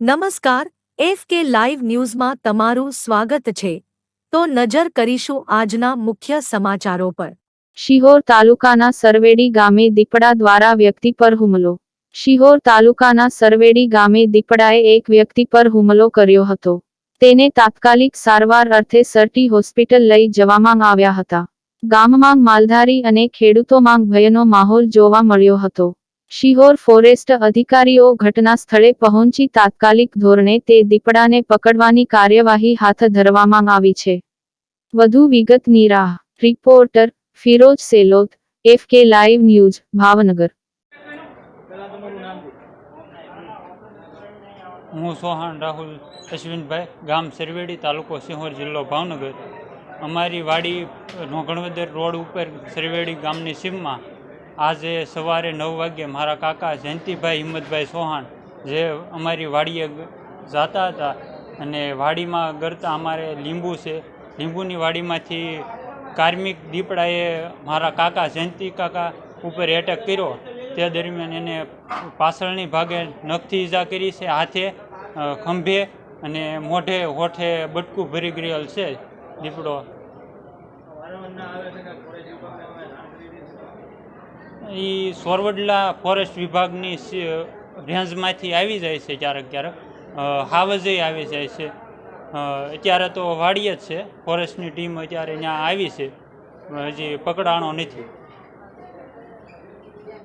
નમસ્કાર, એફ કે લાઈવ ન્યૂઝમાં તમારું સ્વાગત છે. તો નજર કરીશું આજના મુખ્ય સમાચારો પર. શિહોર તાલુકાના સરવેડી ગામે દીપડા દ્વારા વ્યક્તિ પર હુમલો. શિહોર તાલુકાના સરવેડી ગામે દીપડાએ એક વ્યક્તિ પર હુમલો કર્યો હતો. તેને તાત્કાલિક સારવાર અર્થે સરટી હોસ્પિટલ લઈ જવામાં આવ્યા હતા. ગામમાં માલધારી અને ખેડૂતોમાં ભયનો માહોલ જોવા મળ્યો હતો. શિહોર ફોરેસ્ટ અધિકારીઓ ઘટના સ્થળે પહોંચી તાત્કાલિક ધોરણે તે દીપડાને પકડવાની કાર્યવાહી હાથ ધરવામાં આવી છે. વધુ વિગતની રાહ reporter Firoz Selot FK live news, Bhavnagar. હું સોહાણ રાહુલ અશ્વિનભાઈ, ગામ સરવેડી તાલુકો સિંહોર જિલ્લો ભાવનગર. અમારી વાડી નોગણવદર રોડ ઉપર સરવેડી ગામની સીમમાં આજે સવારે નવ વાગ્યે મારા કાકા જયંતિભાઈ, હિંમતભાઈ ચૌહાણ જે અમારી વાડીએ જાતા હતા અને વાડીમાં ગરતા અમારે લીંબુ છે. લીંબુની વાડીમાંથી કાર્મિક દીપડાએ મારા કાકા જયંતિ કાકા ઉપર એટેક કર્યો. તે દરમિયાન એને પાછળની ભાગે નખથી ઈજા કરી છે, હાથે ખંભે અને મોઢે હોઠે બટકું ભરી ગયેલ છે દીપડો. એ સોરવડલા ફોરેસ્ટ વિભાગની રેન્જમાંથી આવી જાય છે ક્યારેક ક્યારેક. હાવજે આવી જાય છે. અત્યારે તો વાડીએ જ છે. ફોરેસ્ટની ટીમ અત્યારે ત્યાં આવી છે. હજી પકડાણો નથી.